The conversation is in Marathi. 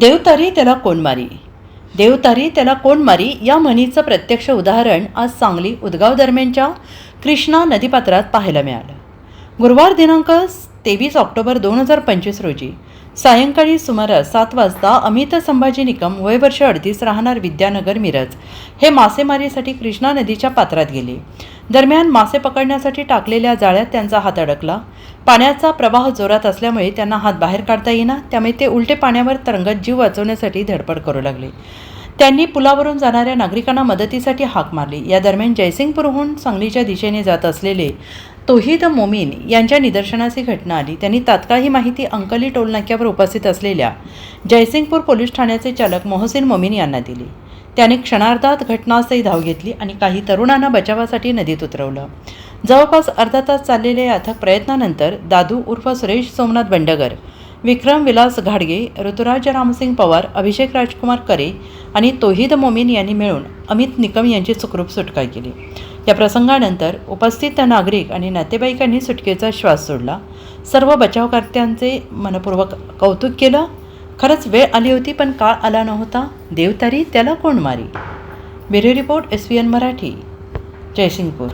देवतारी त्याला कोण मारी? देवतारी त्याला कोण मारी? या म्हणीचं प्रत्यक्ष उदाहरण आज सांगली उदगाव दरम्यानच्या कृष्णा नदीपात्रात पाहायला मिळालं. गुरुवार दिनांक तेवीस ऑक्टोबर दोन हजार पंचवीस रोजी. सायंकाळी सुमारास सात वाजता अमित संभाजी निकम वय वर्ष अडतीस राहणार विद्यानगर मिरज हे मासेमारीसाठी कृष्णा नदीच्या पात्रात गेले. दरम्यान मासे पकडण्यासाठी टाकलेल्या जाळ्यात त्यांचा हात अडकला. पाण्याचा प्रवाह जोरात असल्यामुळे त्यांना हात बाहेर काढता येईना त्यामुळे ते उलटे पाण्यावर तरंगत जीव वाचवण्यासाठी धडपड करू लागले. त्यांनी पुलावरून जाणाऱ्या नागरिकांना मदतीसाठी हाक मारली. या दरम्यान जयसिंगपूरहून सांगलीच्या दिशेने जात असलेले तोहीद मोमीन यांच्या निदर्शनास ही घटना आली. त्यांनी तात्काळ ही माहिती अंकली टोलनाक्यावर उपस्थित असलेल्या जयसिंगपूर पोलीस ठाण्याचे चालक मोहसिन मोमीन यांना दिली. त्याने क्षणार्धात घटनास्थळी धाव घेतली आणि काही तरुणांना बचावासाठी नदीत उतरवलं. जवळपास अर्धा तास चाललेल्या या अथक प्रयत्नानंतर दादू उर्फ सुरेश सोमनाथ बंडगर विक्रम विलास घाडगे ऋतुराज रामसिंग पवार अभिषेक राजकुमार करे आणि तोहिद मोमीन यांनी मिळून अमित निकम यांची सुखरूप सुटका केली. या प्रसंगानंतर उपस्थित नागरिक आणि नातेवाईकांनी सुटकेचा श्वास सोडला. सर्व बचावकर्त्यांचे मनपूर्वक कौतुक केलं. खरंच वेळ आली होती पण काळ आला नव्हता. देवतारी त्याला कोण मारी? Bureau report S V N Marathi. Jaysingpur.